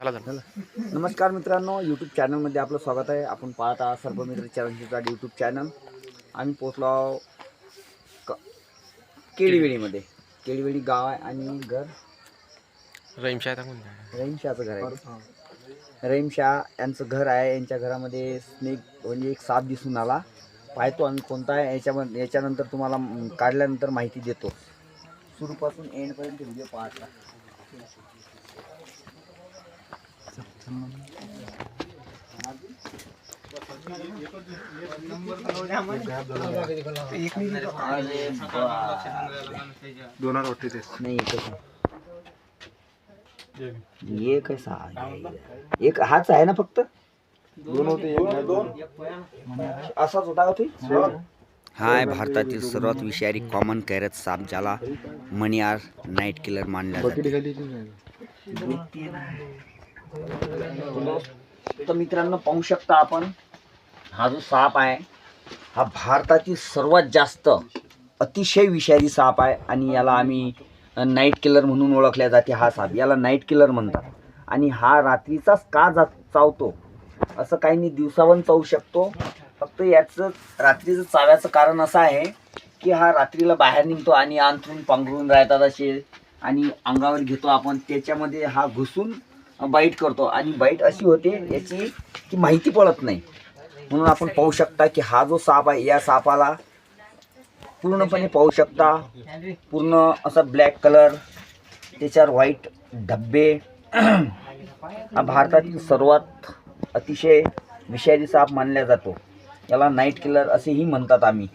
झाला झाला नमस्कार मित्रांनो यूट्यूब चॅनलमध्ये आपलं स्वागत आहे. आपण पाहत आहात सर्पमित्र चॅनलचा यूट्यूब चॅनल आम्ही पोचलो आहो क केळीवेळीमध्ये केळीवेळी गाव आहे आणि घर? रहीमशाह टाकून द्या. रहीमशाचं घर आहे. रहीमशाह यांचं घर आहे. यांच्या घरामध्ये स्नेक म्हणजे एक साप दिसून आला. पाहतो आम्ही कोणता आहे. याच्यामध्ये याच्यानंतर तुम्हाला म, काढल्यानंतर माहिती देतो. सुरूपासून एंडपर्यंत व्हिडिओ पाहता. दोन हजार अठ्ठेचाळीस नाही एकच. एक सहा एक हाच आहे ना फक्त? दोन होते असाच होता का ते? हा आहे भारतातील सर्वात विषारी कॉमन कैरत साप ज्याला मणियार नाईट किलर मानला जातो. तर मित्रांनो पाहू शकता आपण हा जो साप आहे हा भारतातील सर्वात जास्त अतिशय विषारी साप आहे आणि याला आम्ही नाईट किलर म्हणून ओळखल्या जाते हा साप. याला नाईट किलर म्हणतात. आणि हा रात्रीचाच का जा चावतो असं काही नाही दिवसावन चावू शकतो. फक्त याचं रात्रीचं चाव्याचं कारण असं आहे की हा रात्रीला बाहेर निघतो आणि अंथरून पांघरून राहतात असे आणि अंगावर घेतो आपण. त्याच्यामध्ये हा घुसून बाईट करतो. आणि बाईट अशी होते याची की माहिती पडत नाही. म्हणून आपण पाहू शकता की हा जो साप आहे या सापाला पूर्णपणे पाहू शकता. पूर्ण असा ब्लॅक कलर त्याच्यावर व्हाईट धब्बे. हा भारतातील सर्वात अतिशय विषारी साप मानला जातो. याला नाईट किलर असेही म्हणतात आम्ही.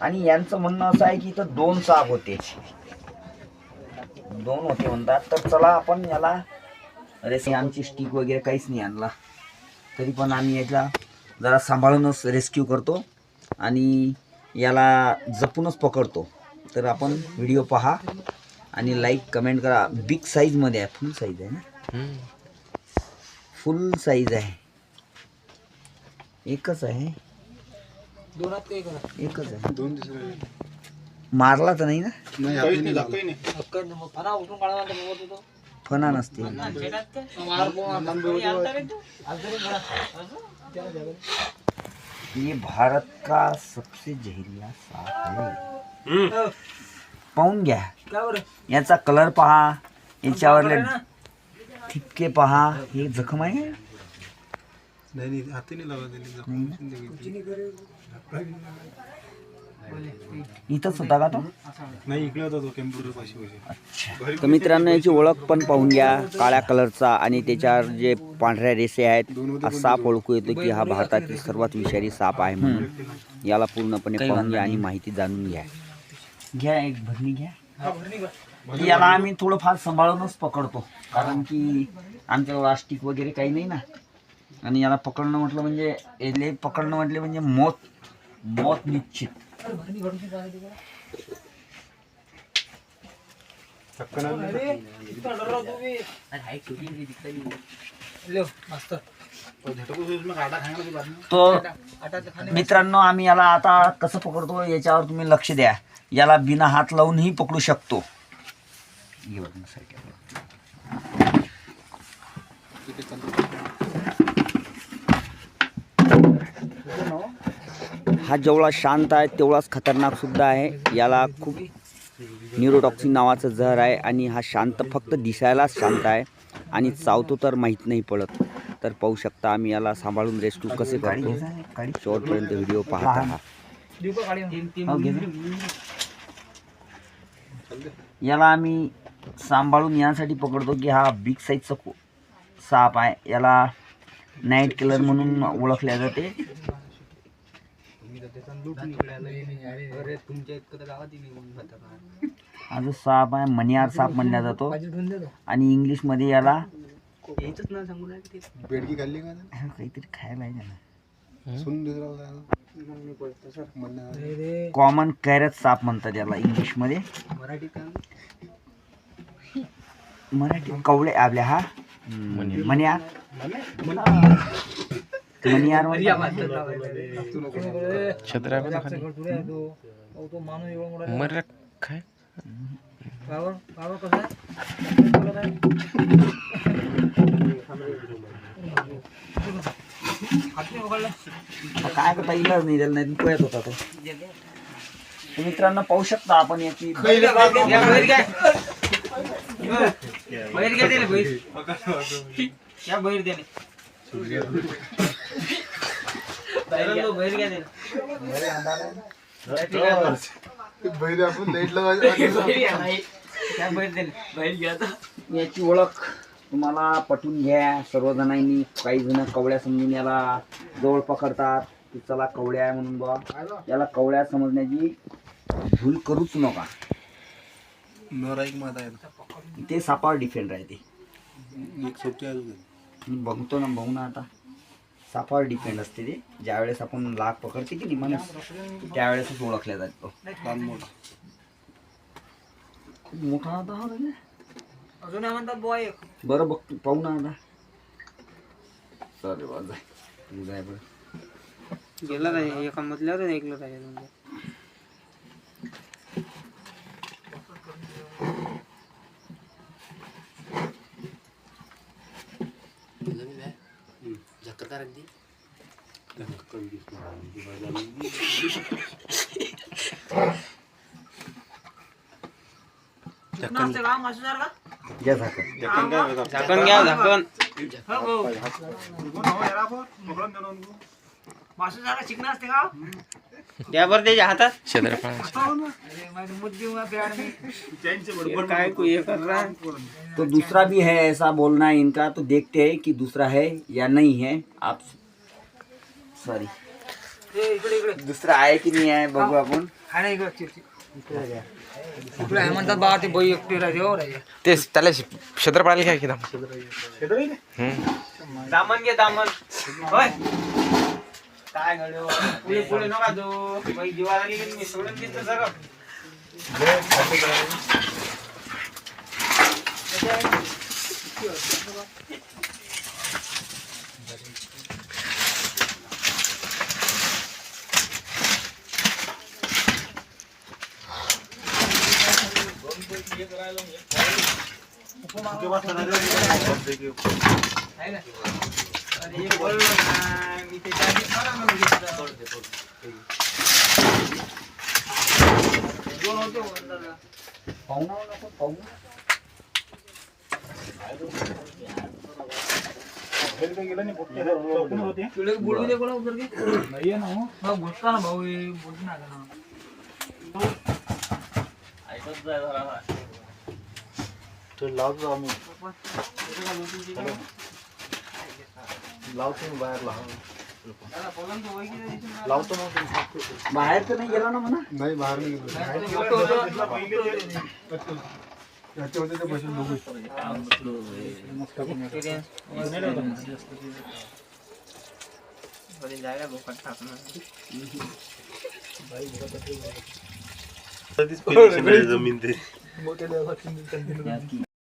आणि यांचं म्हणणं असं आहे की इथं दोन साप होते. दोन होते म्हणतात. तर चला आपण याला रेस्क्यू आमची स्टिक वगैरे काहीच नाही आणला. तरी पण आम्ही याला जरा सांभाळूनच रेस्क्यू करतो आणि याला जपूनच पकडतो. तर आपण व्हिडिओ पहा आणि लाईक कमेंट करा. बिग साईजमध्ये आहे. फुल साईज आहे ना? हम्म. फुल साईज आहे. एकच आहे. एकच आहे. दोन मारला तर नाही ना? नाही हाती नाही धक्काही नाही. फणा नसते. ये भारत का सबसे जहरीला साप है? पाहून घ्या. याचा कलर पहा. याच्यावरले ठिपके पहा. हे जखम आहे? नाही नाही हाती नाही लावा दिली जखम इथंच होता का तो? नाही इकडे होता तो कॅम्प्युटर पाशी अच्छा. तर मित्रांनो याची ओळख पण पाहून घ्या काळ्या कलरचा आणि त्याच्यावर जे पांढऱ्या रेषे आहेत हा साप ओळखू येतो की हा भारतातील सर्वात विषारी साप आहे म्हणून. याला पूर्णपणे पाहून घ्या आणि माहिती जाणून घ्या. घ्या एक भरणी घ्या. याला आम्ही थोडंफार सांभाळूनच पकडतो. कारण की आमच्या प्लास्टिक वगैरे काही नाही ना. आणि याला पकडणं म्हटलं म्हणजे याले पकडणं म्हटले म्हणजे मौत मौत निश्चित. तो मित्रांनो आम्ही याला आता कसं पकडतो याच्यावर तुम्ही लक्ष द्या. याला बिना हात लावूनही पकडू शकतो ये बघ ना side ला. हा जेवढा शांत आहे तेवढाच खतरनाक सुद्धा आहे. याला खूप न्यूरोटॉक्सिन नावाचं जहर आहे आणि हा शांत फक्त दिसायलाच शांत आहे. आणि चावतो तर माहीत नाही पडत. तर पाहू शकता आम्ही याला सांभाळून रेस्क्यू कसे करतो. शेवटपर्यंत व्हिडिओ पाहता हा हो. याला आम्ही सांभाळून यासाठी पकडतो की हा बिग साईजचा साप आहे. याला नाईट किलर म्हणून ओळखल्या जाते. हा जो साप आहे मणियार साप म्हणला जातो. आणि इंग्लिशमध्ये याला बेडकी खाल्ली का काहीतरी खायला आहे म्हणणं कॉमन कॅरट साप म्हणतात याला इंग्लिशमध्ये. मराठी कवळे आपल्या हा? खाली मर काय आता काय करता इलाज नाही त्याला नाही पोयात होता तो. तर मित्रांनो पाहू शकता आपण याची बैल आपण लाइट लावायचं याची ओळख तुम्हाला पटवून घ्या. सर्वजणांनी काही जण कवड्या समजून याला जवळ पकडतात. की चला कवड्या आहे म्हणून बा याला कवड्या समजण्याची भूल करूच नका. ते सापावर डिफेंड राहते. बघतो ना बघू ना आता. सापावर डिपेंड असते ते. ज्यावेळेस आपण लाग पकडते की नाही माणूस त्यावेळेसच ओळखल्या जातो मोठा खूप मोठा होता हा रे. बरं बघ तू पाहू ना आता. अरे वा जाय तू जाय बरं. गेला राहील एका मधल्यावर ऐकलं राहील घ्या झाकण झाकण घ्या झाकण द्या बरं त्याच्या हातात हे काय तू हे कर रहा है तो दूसरा भी है ऐसा बोलना है इनका तो देखते हैं कि दूसरा है या नहीं है। आप सॉरी दुसरा आहे की नाही आहे बघू आपण म्हणतात बाबा ते बाई एकटी राहते हो राजे तेच त्याला शि- क्षेत्रफळाला की दाम. दामन घे दामन। होय काय घडो पुढे पुढे नका जो बाई जीवाला गेली मी सोडून देतो सगळं. अरे बोललो ना मी त्याच्या आधी ना आपण पाहू ना. तुला बोलू दे कोणा उतर के हा, ना भाऊ हे बोलू नका ना तो लावतो आम्ही लावतो मी बाहेर लाव लावतो मग बाहेर तर नाही गेला ना म्हणा. नाही बाहेर नाही गेलो. जमीन ते